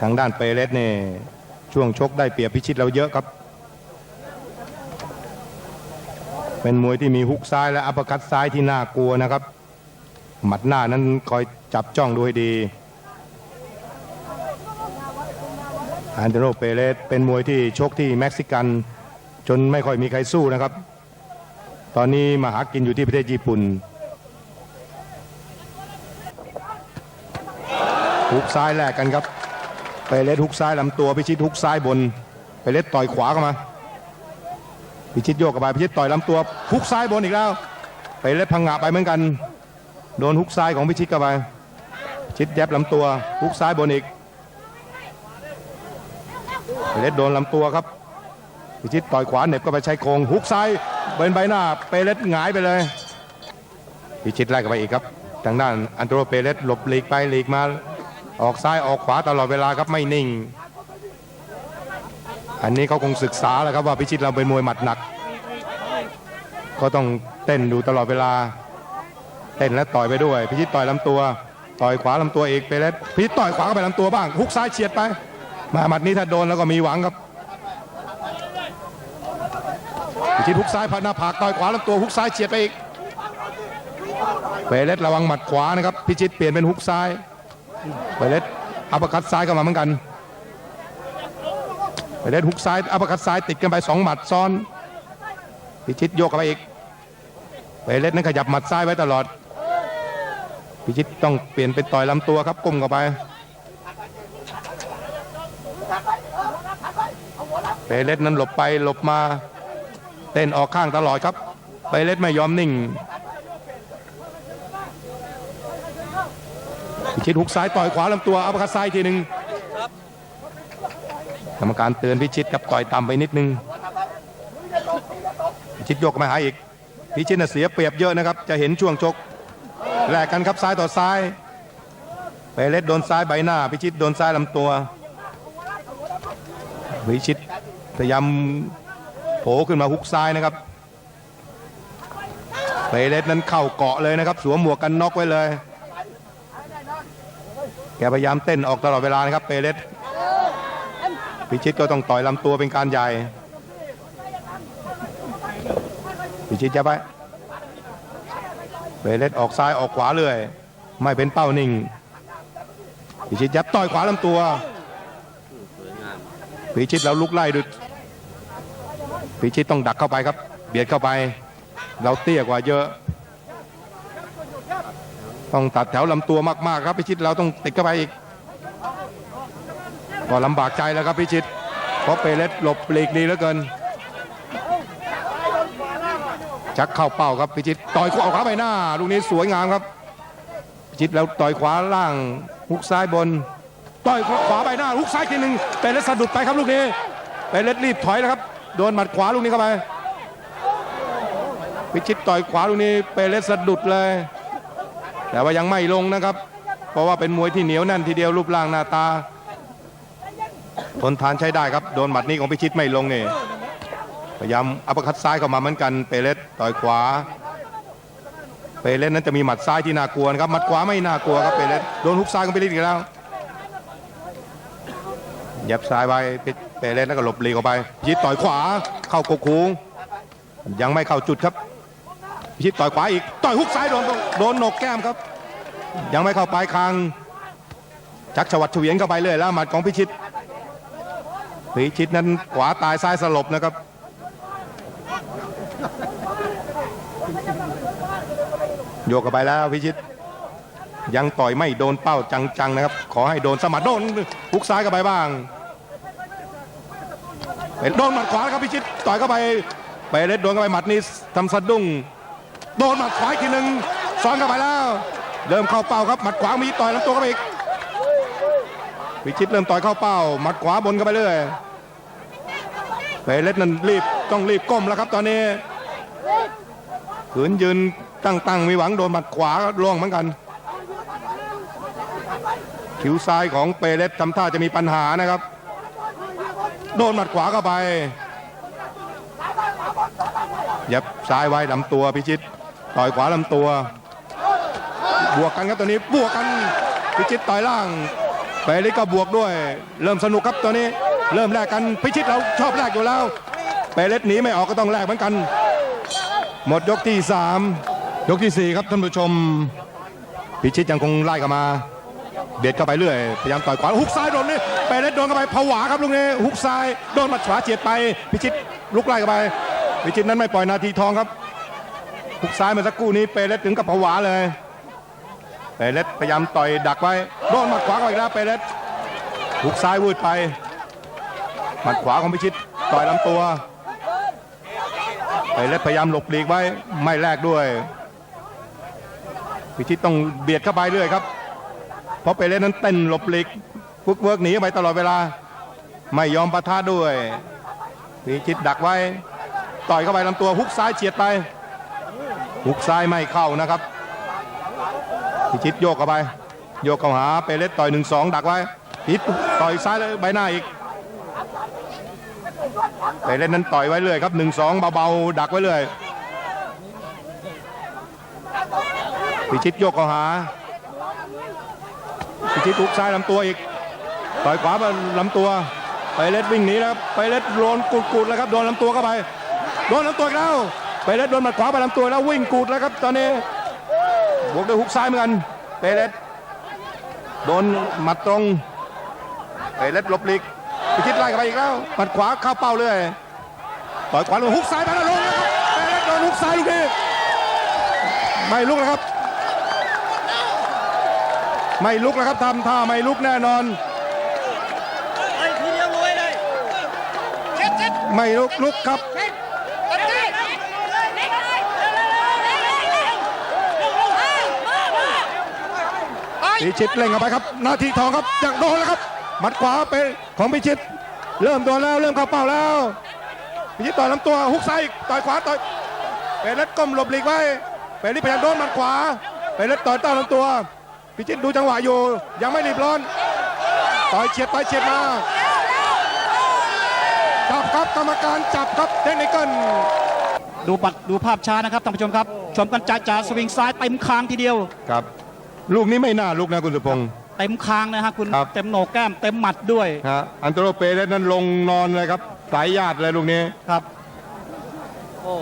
ทางด้านเปเรสเนี่ยช่วงชกได้เปรียบพิชิตเราเยอะครับ เป็นมวยที่มีฮุกซ้ายและอัปคัตซ้ายที่น่ากลัวนะครับ หมัดหน้านั้นคอยจับจ้องดูให้ดีอันเดโรเปเรสเป็นมวยที่ชกที่เม็กซิกัน จนไม่ค่อยมีใครสู้นะครับ ตอนนี้มาหากินอยู่ที่ประเทศญี่ปุ่นฮุกซ้ายแลกกันครับ เปเรสฮุกซ้ายลำตัวพิชิตฮุกซ้ายบนเปเรสต่อยขวาเข้ามา พิชิตโยกกับไปพิชิตต่อยลำตัวฮุกซ้ายบนอีกแล้วเปเรสพังงะไปเหมือนกัน โดนฮุกซ้ายของพิชิตเข้าไปพิชิตแยบลำตัวฮุกซ้ายบนอีกเปเรสโดนลำตัวครับพิชิตต่อยขวาเหน็บก็ไปใช้โครงฮุกซ้ายเป็นใบหน้าเปเรสหงายไปเลยพิชิตไล่กันไปอีกครับ ทางด้านอันโตรเปเรสหลบหลีกไปหลีกมา ออกซ้ายออกขวาตลอดเวลาครับไม่นิ่ง อันนี้เขาคงศึกษาแล้วครับว่าพิชิตเราเป็นมวยหมัดหนัก ก็ต้องเต้นดูตลอดเวลา เต้นและต่อยไปด้วย พิชิตต่อยลำตัว ต่อยขวาลำตัวอีกเปเรสพิชิตต่อยขวาเข้าไปลำตัวบ้างฮุกซ้ายเฉียดไป มาหมัดนี้ถ้าโดนแล้วก็มีหวังครับพิชิตฮุกซ้ายผ่านหน้าผากต่อยขวาลำตัวฮุกซ้ายเฉียดไปอีกเปเรสระวังหมัดขวานะครับ พิชิตเปลี่ยนเป็นฮุกซ้าย เปเรสอัปเปอร์คัตซ้ายเข้ามาเหมือนกันเปเรสฮุกซ้ายอัปเปอร์คัตซ้ายติดกันไปสองหมัดซ้อน พิชิตโยกเข้าไปอีกเปเรสนั้นขยับหมัดซ้ายไว้ตลอด พิชิตต้องเปลี่ยนเป็นต่อยลำตัวครับก้มเข้าไปเปเรสนั้นหลบไปหลบมา เต้นออกข้างตลอดครับเปเรสไม่ยอมนิ่ง ชิตหุกซ้ายต่อยขวาลำตัวอัปเอร์คัตซ้ายทีหนึ่งกรรมการเตือนพิชิตครับต่อยต่ำไปนิดนึงพิชิตยกมาหาอีกพิชิตเสียเปรียบเยอะนะครับ จะเห็นช่วงชกแลกกันครับซ้ายต่อซ้ายเปเรสโดนซ้ายใบหน้า พิชิตโดนซ้ายลำตัวพิชิตพยายามโผล่ขึ้นมาฮุกซ้ายนะครับเปเรสนั้นเข้าเกาะเลยนะครับ สวมหมวกกันน็อกไว้เลย แกพยายามเต้นออกตลอดเวลานะครับเปเรสพิชิตก็ต้องต่อยลำตัวเป็นการใหญ่ พิชิตจะไปเปเรสออกซ้ายออกขวาเรื่อยไม่เป็นเป้านิ่ง พิชิตยับต่อยขวาลำตัว พิชิตแล้วลุกไล่ดุดพิชิตต้องดักเข้าไปครับ เบียดเข้าไป เราเตี้ยกว่าเยอะ ต้องตัดแถวลำตัวมากๆครับพิชิตเราต้องติดเข้าไปอีกก็ลำบากใจแล้วครับพิชิต เพราะเปเรสหลบหลีกดีเหลือเกิน ชักเข้าเป้าครับพิชิตต่อยขวาขวาไปหน้าลูกนี้สวยงามครับ พิชิตแล้วต่อยขวาล่างฮุกซ้ายบน ต่อยขวาไปหน้าฮุกซ้ายทีหนึ่งเปเรสสะดุดไปครับลูกนี้เปเรสรีบถอยแล้วครับโดนหมัดขวาลูกนี้เข้าไปพิชิตต่อยขวาลูกนี้เปเรสสะดุดเลย แต่ว่ายังไม่ลงนะครับ เพราะว่าเป็นมวยที่เหนียวแน่นทีเดียวรูปร่างหน้าตา ทนทานใช้ได้ครับโดนหมัดนี้ของพิชิตไม่ลงนี่พยายามอัปคัตซ้ายเข้ามาเหมือนกันเปเรสต่อยขวา เปเรสนั้นจะมีหมัดซ้ายที่น่ากลัวนะครับหมัดขวาไม่น่ากลัวครับเปเรสโดนฮุกซ้ายของเปเรสอีกแล้วยับซ้ายไปเปเรสแล้วก็หลบหลีกออกไปพิชิตต่อยขวาเข้ากกคูยังไม่เข้าจุดครับ พิชิตต่อยขวาอีก ต่อยฮุกซ้ายโดนโดนหนกแก้มครับ ยังไม่เข้าปลายคางชักฉวัดเฉวียนเข้าไปเลยแล้วหมัดของพิชิต พิชิตนั้นขวาตายซ้ายสลบนะครับโยกเข้าไปแล้วพิชิต ยังต่อยไม่โดนเป้าจังๆนะครับ ขอให้โดนสมัดโดนฮุกซ้ายเข้าไปบ้างโดนหมัดขวาครับพิชิตต่อยเข้าไปไปเล็ดโดนเข้าไปหมัดนี้ทำสะดุ้ง โดนหมัดขวาอีกทีหนึ่งซ้อนเข้าไปแล้ว เริ่มเข้าเป้าครับหมัดขวามีต่อยลำตัวเข้าไปอีกพิชิตเริ่มต่อยเข้าเป้าหมัดขวาบนเข้าไปเรื่อยเปเล็ดนั้นรีบต้องรีบก้มแล้วครับตอนนี้ขืนยืนตั้งๆมีหวังโดนหมัดขวาล่วงเหมือนกัน คิ้วซ้ายของเปเล็ดทำท่าจะมีปัญหานะครับ โดนหมัดขวาเข้าไปยับซ้ายไว้ลำตัวพิชิต ต่อยขวาลำตัว บวกกันครับตัวนี้บวกกันพิชิตต่อยล่างเปริก็บวกด้วย เริ่มสนุกครับตัวนี้ เริ่มแลกกันพิชิตเราชอบแลกอยู่แล้วเปริสหนีไม่ออกก็ต้องแลกเหมือนกัน หมดยกที่ 3 ยกทีสี่ 4 ครับท่านผู้ชม พิชิตยังคงไล่กันมา เบียดเข้าไปเรื่อย พยายามต่อยขวาฮุกซ้ายโดนนี่เปเรสโดนเข้าไปผวาครับลูกนี้ฮุกซ้ายโดนมัดขวาเฉียดไป พิชิตลุกไล่เข้าไป พิชิตนั้นไม่ปล่อยนาทีทองครับ ฮุกซ้ายเมื่อสักครู่นี้เปเรสถึงกับผวาเลยเปเรสพยายามต่อยดักไว้โดนหมัดขวาเข้าอีกแล้วเปเรสฮุกซ้ายวืดไปหมัดขวาของพิชิตต่อยลำตัวเปเรสพยายามหลบหลีกไว้ไม่แลกด้วยพิชิตต้องเบียดเข้าไปเรื่อยครับ เพราะเปเรสนั้นเต้นหลบหลีกฟุกเวิร์กหนีไปตลอดเวลา ไม่ยอมปะทะด้วยพิชิตดักไว้ ต่อยเข้าไปลำตัวฮุกซ้ายเฉียดไป ฮุกซ้ายไม่เข้านะครับพิชิตโยกเข้าไป โยกเข้าหาเปเรสต่อยหนึ่งสองดักไว้พิชิตต่อยซ้ายแล้วใบหน้าอีกเปเรสนั้นต่อยไว้เรื่อยครับหนึ่งสองเบาๆดักไว้เรื่อยพิชิตโยกเข้าหาพิชิตทุกซ้ายลำตัวอีกต่อยขวาไปลำตัวไปเล็ดวิ่งหนีแล้วครับไปเล็ดโดนกูดๆแล้วครับโดนลำตัวเข้าไปโดนลำตัวแล้ว ไปเล็ดโดนหมัดขวาไปลำตัวแล้ววิ่งกูดแล้วครับตอนนี้บวกด้วยฮุกซ้ายเหมือนกันเปเล็ดโดนหมัดตรงเปเล็ดหลบหลีกพิชิตไล่เข้าไปอีกแล้วหมัดขวาเข้าเป้าเลยต่อยขวาลงฮุกซ้ายไปแล้วลงแล้วครับเปเล็ดโดนฮุกซ้ายลูกนี้ไม่ลุกแล้วครับ ไม่ลุกแล้วครับทำท่าไม่ลุกแน่นอนไอ้ทีเดียวรวยเลยเช็ดเช็ดไม่ลุกลุกครับ ตัดใจ พิชิตเล่งเข้าไปครับ นาทีทองครับอยากโดนแล้วครับหมัดขวาไปของพิชิต เริ่มโดนแล้วเริ่มเข้าเป้าแล้วพิชิตต่อยลำตัวฮุกซ้ายอีกต่อยขวาต่อยเปรตก้มหลบหลีกไว้เปรตพยายามโดนหมัดขวาเปรตต่อยใต้ลำตัว พิชิตดูจังหวะอยู่ ยังไม่รีบร้อนต่อยเฉียดไปเฉียดมาจับครับกรรมการจับครับเทคนิคเกิลดูปัดดูภาพช้านะครับท่านผู้ชมครับ ชมกันจ่าจ่าสวิงซ้ายเต็มคางทีเดียวครับ ลูกนี้ไม่น่าลุกนะคุณสุพงศ์ เต็มคางนะฮะคุณครับ เต็มโหนกแก้มเต็มหมัดด้วยฮะอันโตโรเปเรสนั้นลงนอนเลยครับ สายญาติเลยลูกนี้ ครับ โอ้